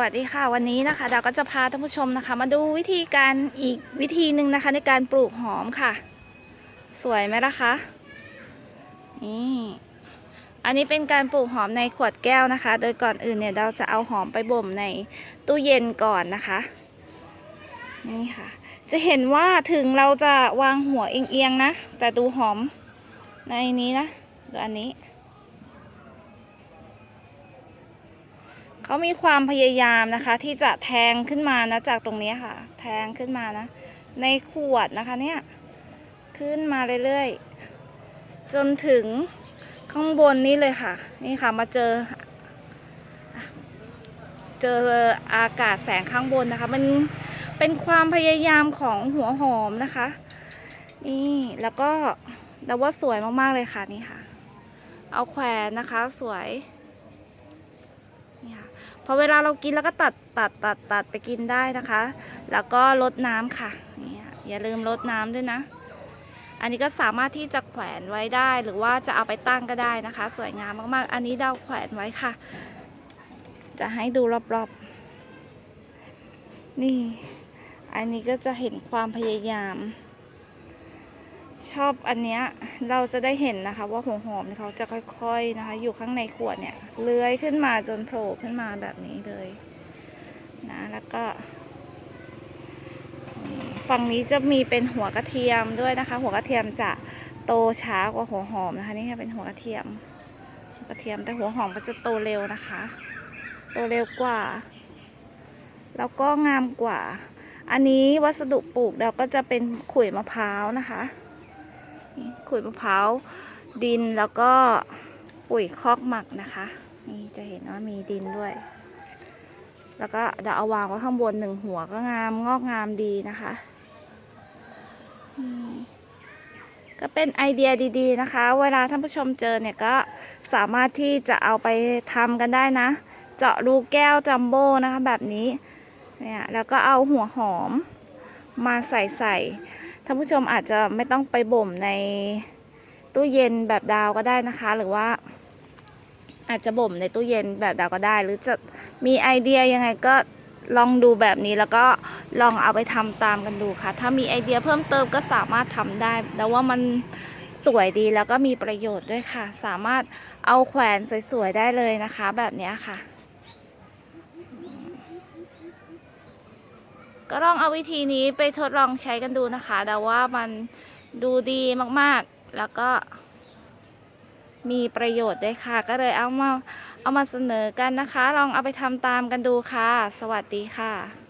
วัสดีค่ะวันนี้นะคะเราก็จะพาท่านผู้ชมนะคะ มาดูวิธีการอีกวิธีหนึ่งนะคะ ในการปลูกหอมค่ะ สวยไหมล่ะคะนี่อันนี้เป็นการปลูกหอมในขวดแก้วนะคะ โดยก่อนอื่นเนี่ยเราจะเอาหอมไปบ่มในตู้เย็นก่อนนะคะนี่ค่ะ จะเห็นว่าถึงเราจะวางหัวเอียงๆนะ แต่ดูหอมในนี้นะดูอันนี้ เขามีความพยายามนะคะ ที่จะแทงขึ้นมานะจากตรงนี้ค่ะ แทงขึ้นมานะ ในขวดนะคะเนี่ยขึ้นมาเรื่อยๆ จนถึงข้างบนนี้เลยค่ะ นี่ค่ะมาเจอ เจออากาศแสงข้างบนนะคะ มันเป็นความพยายามของหัวหอมนะคะ นี่แล้วก็เราว่าสวยมากๆเลยค่ะนี่ค่ะ เอาแขวนนะคะสวยนี่ค่ะ พอเวลาเรากินแล้วก็ตัดตัดตัดตัดไปกินได้นะคะ แล้วก็ลดน้ำค่ะนี่อย่าลืมลดน้ำด้วยนะ อันนี้ก็สามารถที่จะแขวนไว้ได้หรือว่าจะเอาไปตั้งก็ได้นะคะ สวยงามมากๆ อันนี้เราแขวนไว้ค่ะ จะให้ดูรอบๆ นี่ อันนี้ก็จะเห็นความพยายาม ชอบอันเนี้ยเราจะได้เห็นนะคะ ว่าหัวหอมเขาจะค่อยๆนะคะ อยู่ข้างในขวดเนี่ยเลื้อยขึ้นมาจนโผล่ขึ้นมาแบบนี้เลยนะแล้วก็ฝั่งนี้จะมีเป็นหัวกระเทียมด้วยนะคะ หัวกระเทียมจะโตช้ากว่าหัวหอมนะคะ นี่ค่ะเป็นหัวกระเทียมกระเทียมแต่หัวหอมก็จะโตเร็วนะคะ โตเร็วกว่า แล้วก็งามกว่า อันนี้วัสดุปลูกเราก็จะเป็นขุยมะพร้าวนะคะ ขุยมะพร้าวดินแล้วก็ปุ๋ยคอกหมักนะคะ นี่จะเห็นว่ามีดินด้วย แล้วก็เดี๋ยวเอาวางไว้ข้างบนหนึ่งหัวก็งามงอกงามดีนะคะนี่ก็เป็นไอเดียดีๆนะคะ เวลาท่านผู้ชมเจอเนี่ยก็สามารถที่จะเอาไปทำกันได้นะ เจาะรูแก้วจัมโบ้นะคะแบบนี้เนี่ยแล้วก็เอาหัวหอมมาใส่ใส่ ท่านผู้ชมอาจจะไม่ต้องไปบ่มในตู้เย็นแบบดาวก็ได้นะคะ หรือว่า อาจจะบ่มในตู้เย็นแบบดาวก็ได้ หรือจะมีไอเดียยังไงก็ลองดูแบบนี้แล้วก็ลองเอาไปทำตามกันดูค่ะ ถ้ามีไอเดียเพิ่มเติมก็สามารถทำได้ แล้วว่ามันสวยดีแล้วก็มีประโยชน์ด้วยค่ะ สามารถเอาแขวนสวยๆได้เลยนะคะ แบบนี้ค่ะ ก็ลองเอาวิธีนี้ไปทดลองใช้กันดูนะคะแต่ว่ามันดูดีมากๆ แล้วก็มีประโยชน์ด้วยค่ะ ก็เลยเอามาเอามาเสนอกันนะคะ ลองเอาไปทำตามกันดูค่ะ สวัสดีค่ะ